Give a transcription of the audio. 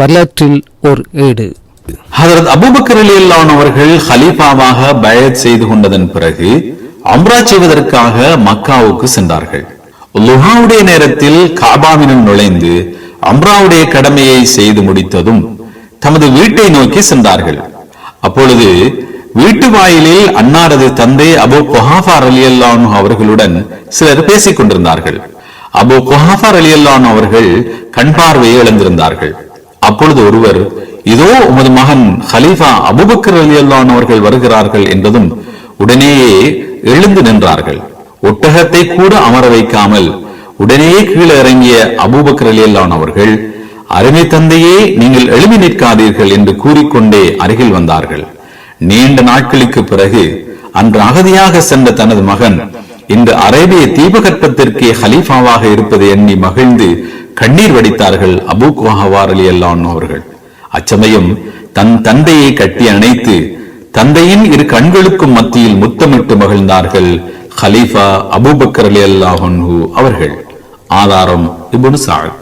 வரலாற்றில் ஓர் ஏடு. ஹதரத் அபூபக்கர் அவர்கள் ஹலீஃபாவாக பயத் செய்து கொண்டதன் பிறகு அம்ரா செய்வதற்காக மக்காவுக்கு சென்றார்கள். லுஹாவுடைய நேரத்தில் காபாவினுள் நுழைந்து அம்ராவுடைய கடமையை செய்து முடித்ததும் தமது வீட்டை நோக்கி சென்றார்கள். அப்பொழுது வீட்டு வாயிலில் அன்னாரது தந்தை அபு கொஹாஃபார் அலியல்லான் அவர்களுடன் சிலர் பேசிக் கொண்டிருந்தார்கள் அபு கொஹாஃபார் அலியல்லான் அவர்கள் கண் பார்வையை இழந்திருந்தார்கள். அப்பொழுது ஒருவர் இதோ உமது மகன் ஹலீஃபா அபுபக்கர் அலியல்லான் அவர்கள் வருகிறார்கள் என்றதும் உடனேயே எழுந்து நின்றார்கள். ஒட்டகத்தை கூட அமர வைக்காமல் உடனேயே கீழே இறங்கிய அபூபக்கர் அலியல்லான் அவர்கள் அருமை தந்தையே நீங்கள் எழுதி நிற்காதீர்கள் என்று கூறிக்கொண்டே அருகில் வந்தார்கள். நீண்ட நாட்களுக்கு பிறகு அன்று அகதியாக சென்ற தனது மகன் இன்று அரேபிய தீபகற்பத்திற்கே ஹலீஃபாவாக இருப்பதை எண்ணி மகிழ்ந்து கண்ணீர் வடித்தார்கள் அபு குஹாவார் அலி அல்லான் அவர்கள். அச்சமயம் தன் தந்தையை கட்டி அணைத்து தந்தையின் இரு கண்களுக்கும் மத்தியில் முத்தமிட்டு மகிழ்ந்தார்கள் ஹலீஃபா அபூபக்கர் அலி அல்லாஹு அவர்கள். ஆதாரம் இபுனு சாத்